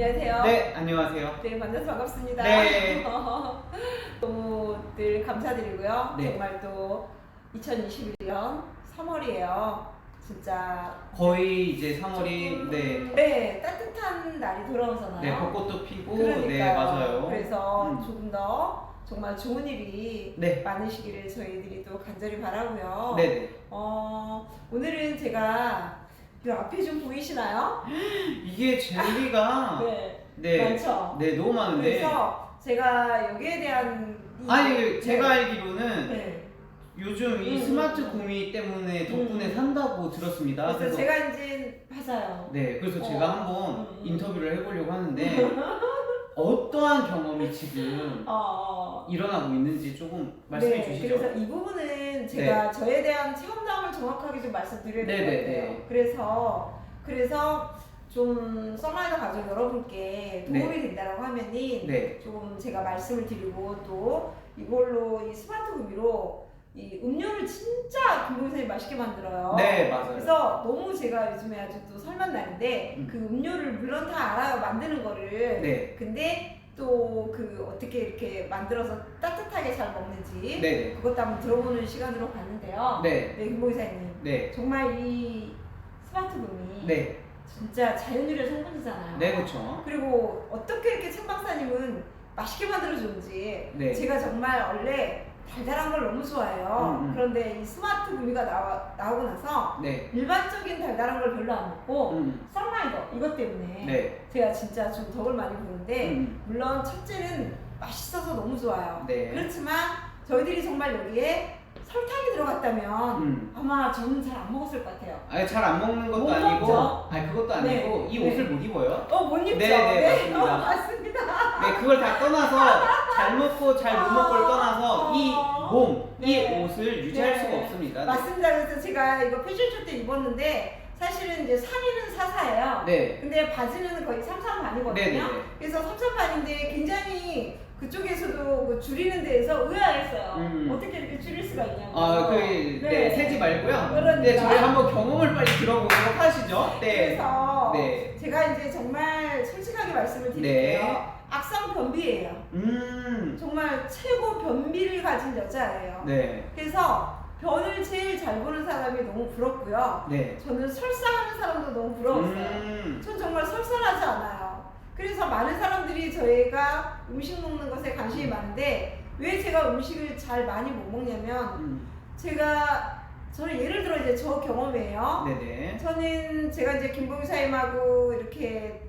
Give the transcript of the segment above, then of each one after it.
안녕하세요. 네, 안녕하세요. 네, 만나서 반갑습니다. 네. 너무 늘 감사드리고요. 네. 정말 또 2021년 3월이에요. 진짜 거의 이제 3월이 조금, 네, 네, 따뜻한 날이 돌아오잖아요. 네 벚꽃도 피고 그러니까요. 네 맞아요. 그래서 음. 조금 더 정말 좋은 일이 네, 많으시기를 저희들이 또 간절히 바라고요. 네, 네. 어, 오늘은 제가 이 앞에 좀 보이시나요? 이게 젤리가 네, 네, 많죠. 네 너무 많은데. 그래서 제가 여기에 대한 이- 아니 제가 네. 알기로는 네. 요즘 이 음, 스마트 음. 구미 때문에 덕분에 음. 산다고 들었습니다. 그래서 그래서 제가 이제 맞아요. 네, 그래서 어. 제가 한번 음, 음. 인터뷰를 해보려고 하는데 어떠한 경험이 지금 어, 어. 일어나고 있는지 조금 말씀해 네, 주시죠. 네. 그래서 이 부분은 제가 저에 대한 체험담을 정확하게 좀 말씀드려야 될 것 네, 네, 같아요. 네. 그래서 그래서 좀 썸마이더 가족 여러분께 도움이 네. 된다라고 하면은 네, 조금 제가 말씀을 드리고 또 이걸로 이 스마트 구미로 이 음료를 진짜 김동선이 맛있게 만들어요. 네 맞아요. 그래서 너무 제가 요즘에 아주 또 설만 나는데 음. 그 음료를 물론 다 알아요 만드는 거를. 네, 근데 또 그 어떻게 이렇게 만들어서 따뜻하게 잘 먹는지 네, 그것도 한번 들어보는 시간으로 갔는데요. 네, 네, 김보 이사님 네, 정말 이 스마트 구미 네, 진짜 자연유래 성분이잖아요. 네, 그렇죠. 그리고 어떻게 이렇게 천 박사님은 맛있게 만들어주는지 네. 제가 정말 원래 달달한 걸 너무 좋아해요. 음, 음. 그런데 이 스마트 구미가 나와, 나오고 나서 네, 일반적인 달달한 걸 별로 안 먹고 음, 썬라이더 이것 때문에 네, 제가 진짜 좀 덕을 많이 보는데 음, 물론 첫째는 맛있어서 너무 좋아요. 네, 그렇지만 저희들이 정말 여기에 설탕이 들어갔다면 음. 아마 저는 잘 안 먹었을 것 같아요. 아니 잘 안 먹는 것도 못 아니고, 먹죠? 아니 그것도 네, 아니고 이 네. 옷을 못 입어요. 어, 못 입죠? 네, 네, 맞습니다. 어, 맞습니다. 네, 그걸 다 떠나서 잘 먹고 잘 못 먹고를 떠나서 이 몸, 이 네. 옷을 유지할 네. 수가 없습니다. 네. 맞습니다. 그래서 제가 이거 패션쇼 때 입었는데 사실은 이제 상의는 사사예요. 네, 근데 바지는 거의 삼삼반이거든요. 네, 네, 네. 그래서 삼삼반인데 굉장히 그쪽에서도 그 줄이는 데에서 의아했어요. 음. 어떻게 이렇게 줄일 수가 있냐고. 아, 그, 네, 세지 말고요. 그러니까. 네, 저희 한번 경험을 빨리 들어보도록 하시죠. 네, 그래서 네. 제가 이제 정말 솔직하게 말씀을 드릴게요. 네. 악성 변비예요. 음, 정말 최고 변비를 가진 여자예요. 네, 그래서 변을 제일 잘 보는 사람이 너무 부럽고요. 네. 저는 설사하는 사람도 너무 부러웠어요. 음, 전 정말 설사하지 않아요. 그래서 많은 사람들이 저희가 음식 먹는 것에 관심이 많은데 왜 제가 음식을 잘 많이 못 먹냐면 음, 제가 저는 예를 들어 이제 저 경험이에요. 네네. 저는 제가 이제 김봉사님하고 이렇게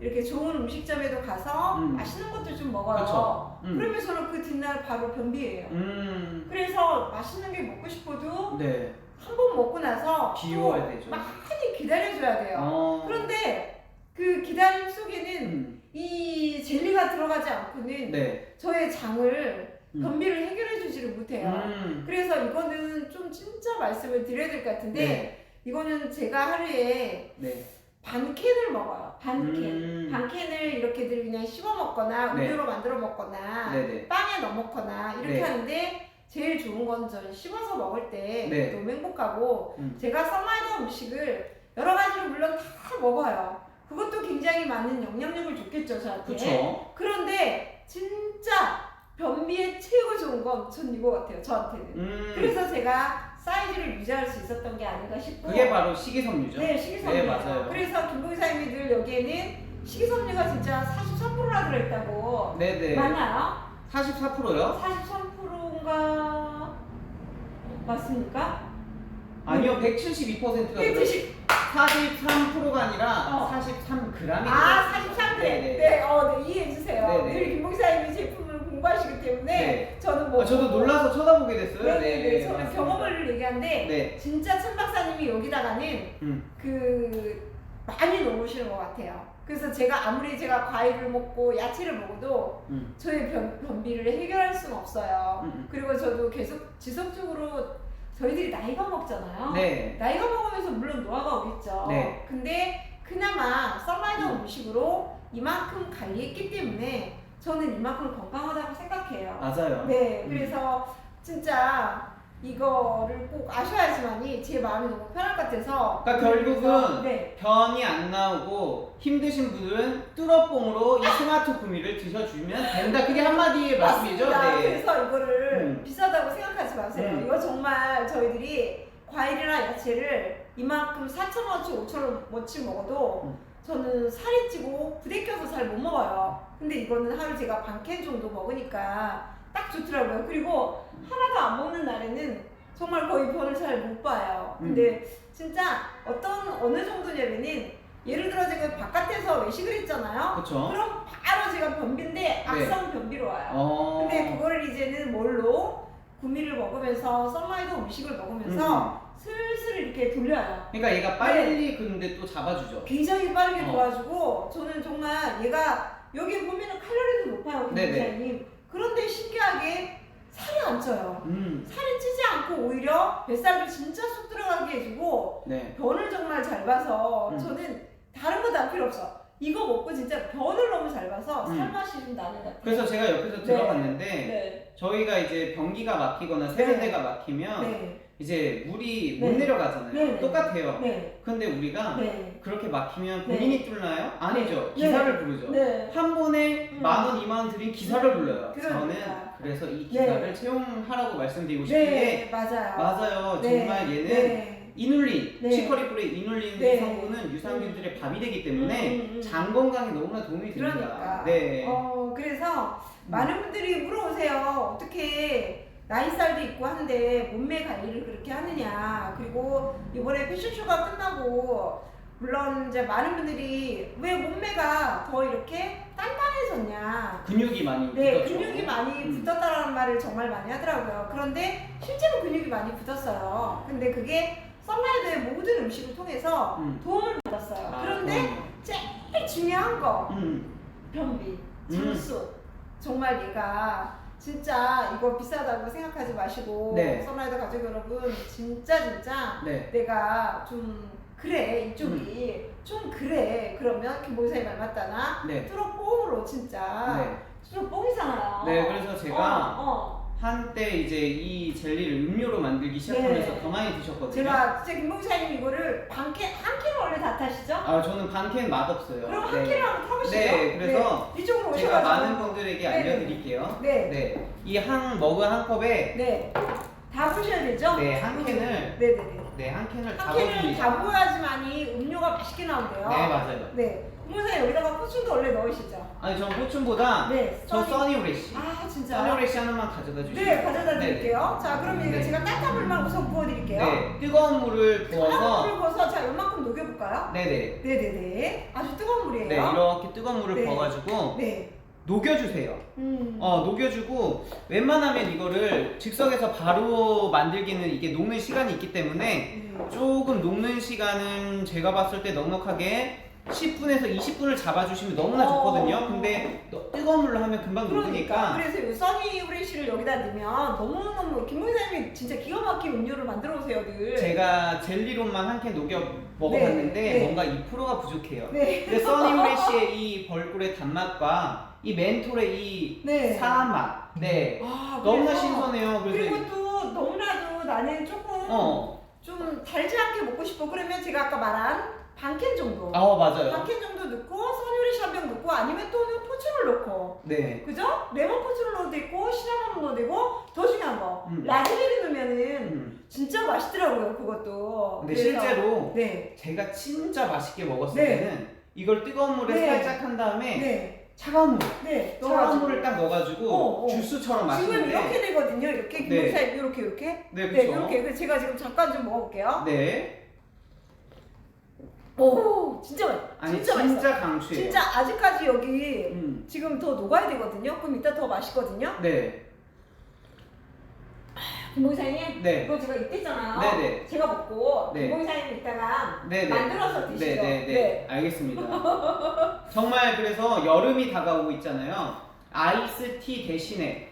이렇게 좋은 음식점에도 가서 음. 맛있는 것들 좀 먹어요. 그쵸. 음. 그러면 저는 그 뒷날 바로 변비예요. 음, 그래서 맛있는 게 먹고 싶어도 네. 한 번 먹고 나서 비워야 또 되죠. 많이 기다려줘야 돼요. 어, 그런데 그 기다림 속에는 음, 이 젤리가 들어가지 않고는 네. 저의 장을 음. 변비를 해결해 주지를 못해요. 음, 그래서 이거는 좀 진짜 말씀을 드려야 될 것 같은데 네. 이거는 제가 하루에 네. 반 캔을 먹어요. 반 캔. 음. 반 캔을 이렇게들 그냥 씹어 먹거나 네. 우유로 만들어 먹거나 네네. 빵에 넣어 먹거나 이렇게 네. 하는데 제일 좋은 건 저는 씹어서 먹을 때 네. 너무 행복하고 음. 제가 썬라이더 음식을 여러 가지를 물론 다 먹어요. 그것도 굉장히 많은 영향력을 줬겠죠 저한테. 그쵸. 그런데 진짜 변비에 최고 좋은 건 전 이거 같아요 저한테는. 음, 그래서 제가 사이즈를 유지할 수 있었던 게 아닌가 싶고. 그게 바로 식이섬유죠. 네 식이섬유. 네, 맞아요. 그래서 김봉사님이 늘 여기에는 식이섬유가 진짜 43%나 들어있다고. 네네. 맞나요? 44%요? 43%인가 맞습니까? 아니요, 172%가 들어요. 170. 43%가 아니라 어. 43g이 아 43대. 네네. 네, 어, 네, 이해해 주세요. 네네. 늘 김봉사님이 제품을 공부하시기 때문에 네. 저는 뭐 아, 저도 놀라서 쳐다보게 됐어요. 네네네. 저는 맞습니다. 경험을 얘기하는데 네. 진짜 천 박사님이 여기다가는 음. 그 많이 넣으시는 것 같아요. 그래서 제가 아무리 제가 과일을 먹고 야채를 먹어도 음. 저의 변, 변비를 해결할 수는 없어요. 음. 그리고 저도 계속 지속적으로 저희들이 나이가 먹잖아요. 네. 나이가 먹으면서 물론 노화가 오겠죠. 네. 근데 그나마 썬라이더 음. 음식으로 이만큼 관리했기 때문에 저는 이만큼 건강하다고 생각해요. 맞아요. 네, 음. 그래서 진짜 이거를 꼭 아셔야지만이 제 마음이 너무 편할 것 같아서 그러니까 결국은 네. 변이 안 나오고 힘드신 분들은 뚜러뽕으로 이 스마트 구미를 드셔주면 된다. 그게 한마디의 말씀이죠. 맞습니다. 네. 그래서 이거를 음. 비싸다고 생각하지 마세요. 음. 이거 정말 저희들이 과일이나 야채를 이만큼 4,000원치, 5,000원치 먹어도 음. 저는 살이 찌고 부대 껴서 잘 못 먹어요. 근데 이거는 하루 제가 반 캔 정도 먹으니까 딱 좋더라고요. 그리고 하나도 안 먹는 날에는 정말 거의 변을 잘 못 봐요. 근데 진짜 어떤 어느 정도냐면은 예를 들어 제가 바깥에서 외식을 했잖아요. 그렇죠. 그럼 바로 제가 변비인데 악성 변비로 와요. 어. 근데 그거를 이제는 뭘로 구미를 먹으면서 썬라이드 음식을 먹으면서 슬슬 이렇게 돌려요. 그러니까 얘가 빨리 근데 또 잡아주죠. 굉장히 빠르게 어. 도와주고 저는 정말 얘가 여기 보면은 칼로리도 높아요, 네네. 김기자님. 그런데 신기하게 살이 안 쪄요. 음. 살이 찌지 않고 오히려 뱃살도 진짜 쏙 들어가게 해주고 네. 변을 정말 잘 봐서 음. 저는 다른 거 다 필요 없어. 이거 먹고 진짜 변을 너무 잘 봐서 음. 살맛이 좀 나는 것 같아요. 그래서 제가 옆에서 네. 들어봤는데 네. 저희가 이제 변기가 막히거나 세면대가 막히면 네. 이제 물이 못 네. 내려가잖아요. 네. 똑같아요. 네. 근데 우리가 네. 그렇게 막히면 네. 본인이 뚫나요? 아니죠. 네. 기사를 부르죠. 네. 한 번에 음. 만 원, 이만 원 드린 기사를 음. 불러요. 그러니까. 저는 그래서 이 기사를 채용하라고 말씀드리고 싶은 게 네. 맞아요. 맞아요. 네. 정말 얘는 네. 이눌린, 네. 치커리풀의 이눌린 네. 성분은 유산균들의 밥이 되기 때문에 음, 음, 음. 장 건강에 너무나 도움이 됩니다. 그러니까. 네. 어, 그래서 음. 많은 분들이 물어오세요. 어떻게 나이살도 있고 한데 몸매 관리를 그렇게 하느냐. 그리고 이번에 패션쇼가 끝나고 물론 이제 많은 분들이 왜 몸매가 더 이렇게 단단해졌냐. 근육이 많이 네, 붙었죠. 근육이 많이 음. 붙었다라는 말을 정말 많이 하더라고요. 그런데 실제로 근육이 많이 붙었어요. 근데 그게 썬라이드의 모든 음식을 통해서 음. 도움을 받았어요. 아, 그런데 그럼요. 제일 중요한 거 음. 변비, 음. 장수. 정말 얘가 진짜 이거 비싸다고 생각하지 마시고 네. 선라이더 가족 여러분 진짜 진짜 네. 내가 좀 그래 이쪽이 좀 그래 그러면 김봉사님 말 맞다나 네. 뚜러뽕으로 진짜 네. 뚜러뽕이잖아요. 네, 그래서 제가 어, 어. 한때 이제 이 젤리를 음료로 만들기 시작하면서 네. 더 많이 드셨거든요. 제가 진짜 김봉사님 이거를 반캔 한캔 원래 다 타시죠? 아 저는 반캔 맛없어요. 그럼 한 캔을 한번 타보시죠. 네, 그래서 네, 이쪽으로 제가 오셔가지고 많은 분들에게 네. 알려드릴게요. 네. 네. 이한 머그 한 컵에 네. 다 부셔야 되죠? 네, 한 캔을 네네네. 네, 한 캔을 다한 캔을 부어줍니다. 다 부어야지만이 음료가 맛있게 나온대요. 네, 맞아요. 네. 김봉사님 여기다가 포춘도 원래 넣으시죠? 아니 전 포춘보다 네. 저 써니- 써니브레시. 아 진짜. 써니브레시 하나만 가져다 주시면 네, 가져다 드릴게요. 자, 그러면 이거 네. 제가 따뜻한 물만 우선 부어드릴게요. 네, 뜨거운 물을 부어서 뜨거운 물을 부어서 자, 요만큼 녹여볼까요? 네네. 네네네. 아주 뜨거운 물이에요. 네, 이렇게 뜨거운 물을 네. 부어가지고 네. 녹여주세요. 음. 어, 녹여주고 웬만하면 이거를 즉석에서 바로 만들기는 이게 녹는 시간이 있기 때문에 네. 조금 녹는 시간은 제가 봤을 때 넉넉하게 10분에서 20분을 잡아주시면 너무나 어. 좋거든요. 근데 또 뜨거운 물로 하면 금방 그러니까 녹으니까 그래서 이 써니 후레쉬를 여기다 넣으면 너무너무 김봉사님이 진짜 기가 막힌 음료를 만들어 오세요 늘. 제가 젤리로만 한 캔 녹여 먹어봤는데 네, 네. 뭔가 2%가 부족해요. 네. 근데 써니브레쉬의 이 벌꿀의 단맛과 이 멘톨의 이 네. 사한 맛, 네 아, 너무나 그래서- 신선해요. 그래서 그리고 또 너무나도 나는 조금 어, 좀 달지 않게 먹고 싶어 그러면 제가 아까 말한 반캔 정도 아 맞아요. 반캔 정도 넣고 써니후레쉬 한병 넣고 아니면 또는 포춘을 넣고 네, 그죠? 레몬 포춘을 넣어도 되고 시나몬 넣어도 되고 더 중요한 거 음. 라즈베리 넣으면은 음. 진짜 맛있더라고요 그것도 근데 그래서- 실제로 네 제가 진짜 맛있게 먹었을 네. 때는 이걸 뜨거운 물에 네. 살짝 한 다음에 네, 차가운 물, 네. 차가운 넣어가지고. 물을 딱 넣어가지고 어, 어. 주스처럼 지금 마시는데 이렇게 되거든요 이렇게 네. 이렇게 이렇게 네, 네 그렇죠. 이렇게 그래서 제가 지금 잠깐 좀 먹어볼게요 네, 오 진짜 맛 아니 진짜 진짜, 맛있어 강추예요. 진짜 아직까지 여기 음, 지금 더 녹아야 되거든요. 그럼 이따 더 맛있거든요. 네, 김봉사님, 네, 이거 제가 이때잖아요. 네 네. 제가 먹고 네. 김봉사님 이따가 네, 네. 만들어서 드시죠. 네, 네, 네, 알겠습니다. 정말 그래서 여름이 다가오고 있잖아요. 아이스티 대신에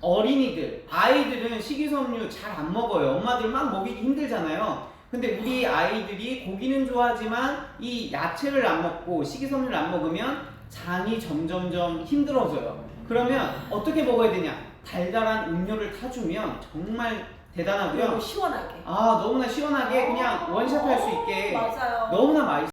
어린이들, 아이들은 식이섬유 잘 안 먹어요. 엄마들 막 먹이기 힘들잖아요. 근데 우리 아이들이 고기는 좋아하지만 이 야채를 안 먹고 식이섬유를 안 먹으면 장이 점점점 힘들어져요. 그러면 어떻게 먹어야 되냐? 달달한 음료를 타주면 정말 대단하고요. 그리고 시원하게. 아 너무나 시원하게 어, 그냥 원샷 할 수 있게 맞아요. 너무나